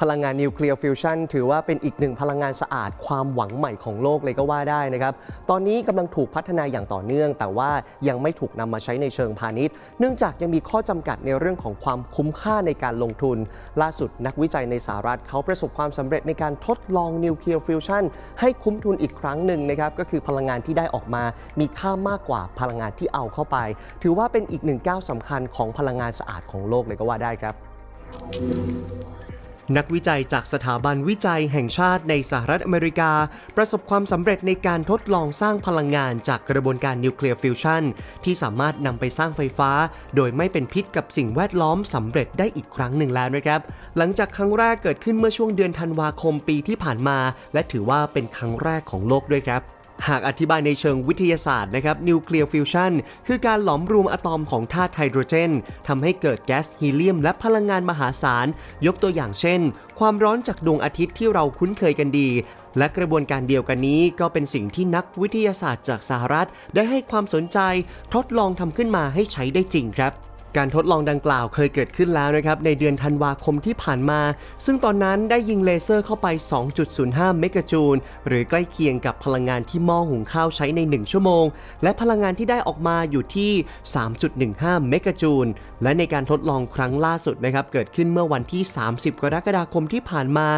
พลังงานนิวเคลียร์ฟิวชันถือว่าเป็นอีกหนึ่งพลังงานสะอาดความหวังใหม่ของโลกเลยก็ว่าได้นะครับ ตอนนี้กำลังถูกพัฒนาอย่างต่อเนื่อง แต่ว่ายังไม่ถูกนำมาใช้ในเชิงพาณิชย์ เนื่องจากยังมีข้อจำกัดในเรื่องของความคุ้มค่าในการลงทุน ล่าสุดนักวิจัยในสหรัฐเขาประสบความสำเร็จในการทดลองนิวเคลียร์ฟิวชันให้คุ้มทุนอีกครั้งหนึ่งนะครับก็คือพลังงานที่ได้ออกมา มีค่ามากกว่าพลังงานที่เอาเข้าไป ถือว่าเป็นอีกหนึ่งก้าวสำคัญของพลังงานสะอาดของโลกเลยก็ว่าได้ครับ นักวิจัยจากสถาบันวิจัยแห่งชาติในสหรัฐอเมริกา ประสบความสำเร็จในการทดลองสร้างพลังงานจากกระบวนการนิวเคลียร์ฟิวชันที่สามารถนำไปสร้างไฟฟ้า โดยไม่เป็นพิษกับสิ่งแวดล้อมสำเร็จได้อีกครั้งหนึ่งแล้วนะครับ หลังจากครั้งแรกเกิดขึ้นเมื่อช่วงเดือนธันวาคมปีที่ผ่านมา และถือว่าเป็นครั้งแรกของโลกด้วยครับ หากอธิบายในเชิงวิทยาศาสตร์นะครับนิวเคลียร์ฟิวชันคือการหลอมรวมอะตอมของธาตุไฮโดรเจนทำให้เกิดแก๊สฮีเลียม และพลังงานมหาศาล ยกตัวอย่างเช่น ความร้อนจากดวงอาทิตย์ที่เราคุ้นเคยกันดี และกระบวนการเดียวกันนี้ก็เป็นสิ่งที่นักวิทยาศาสตร์จากสหรัฐ ได้ให้ความสนใจทดลองทำขึ้นมาให้ใช้ได้จริงครับ การทดลองดังกล่าวเคยเกิดขึ้นแล้วนะครับในเดือนธันวาคมที่ผ่านมา ซึ่งตอนนั้นได้ยิงเลเซอร์เข้าไป 2.05 เมกะจูล หรือใกล้เคียงกับพลังงานที่หม้อหุงข้าวใช้ใน 1 ชั่วโมง และพลังงานที่ได้ออกมาอยู่ที่ 3.15 เมกะจูล และในการทดลองครั้งล่าสุดนะครับเกิดขึ้นเมื่อวันที่ 30 กรกฎาคมที่ผ่านมา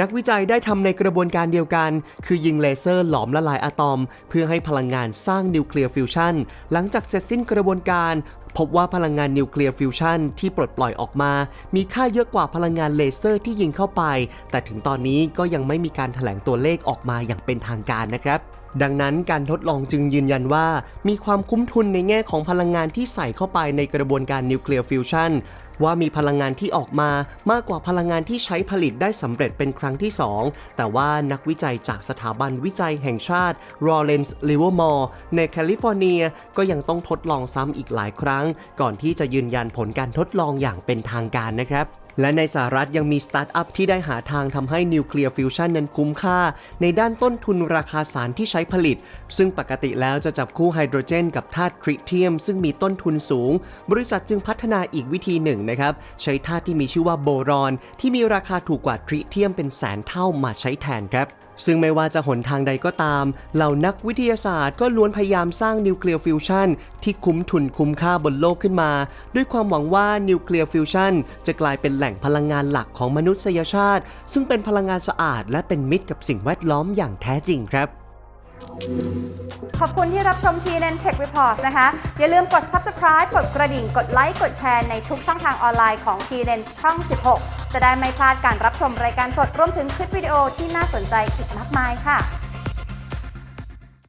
นักวิจัยได้ทำในกระบวนการเดียวกัน คือยิงเลเซอร์หลอมละลายอะตอม เพื่อให้พลังงานสร้างนิวเคลียร์ฟิวชันหลังจากเสร็จสิ้นกระบวนการ พบว่าพลังงานนิวเคลียร์ฟิวชันที่ปลดปล่อยออกมา มีค่าเยอะกว่าพลังงานเลเซอร์ที่ยิงเข้าไป แต่ถึงตอนนี้ก็ยังไม่มีการถแถลงตัวเลขออกมาอย่างเป็นทางการนะครับ ดังนั้นการทดลองจึงยืนยันว่า มีความคุ้มทุนในแง่ของพลังงานที่ใส่เข้าไปในกระบวนการนิวเคลียร์ฟิวชันว่ามีพลังงานที่ออกมามากกว่าพลังงานที่ใช้ผลิตได้สำเร็จเป็นครั้งที่ 2 แต่ว่านักวิจัยจากสถาบันวิจัยแห่งชาติ Lawrence Livermore ในแคลิฟอร์เนีย ก็ยังต้องทดลองซ้ำอีกหลายครั้ง ก่อนที่จะยืนยันผลการทดลองอย่างเป็นทางการนะครับ และในสหรัฐยังมีสตาร์ทอัพที่ได้หาทางทำให้นิวเคลียร์ฟิวชันนั้นคุ้มค่า ในด้านต้นทุนราคาสารที่ใช้ผลิต ซึ่งปกติแล้วจะจับคู่ไฮโดรเจนกับธาตุทริเทียม ซึ่งมีต้นทุนสูง บริษัทจึงพัฒนาอีกวิธีหนึ่งนะครับ ใช้ธาตุที่มีชื่อว่าโบรอน ที่มีราคาถูกกว่าทริเทียมเป็นแสนเท่ามาใช้แทนครับ ซึ่งไม่ว่าจะหนทางใดก็ตาม เหล่านักวิทยาศาสตร์ก็ล้วนพยายามสร้างนิวเคลียร์ฟิวชันที่คุ้มทุนคุ้มค่าบนโลกขึ้นมา ด้วยความหวังว่านิวเคลียร์ฟิวชันจะกลายเป็นแหล่งพลังงานหลักของมนุษยชาติ ซึ่งเป็นพลังงานสะอาด และเป็นมิตรกับสิ่งแวดล้อมอย่างแท้จริงครับ ขอบคุณที่รับชม TNN Tech Report นะคะ อย่าลืมกด subscribe กดกระดิ่ง กดไลค์ กดแชร์ในทุกช่องทางออนไลน์ของ TNN ช่อง 16 จะได้ไม่พลาดการรับชมรายการสดรวมถึงคลิปวิดีโอที่น่าสนใจอีกมากมายค่ะ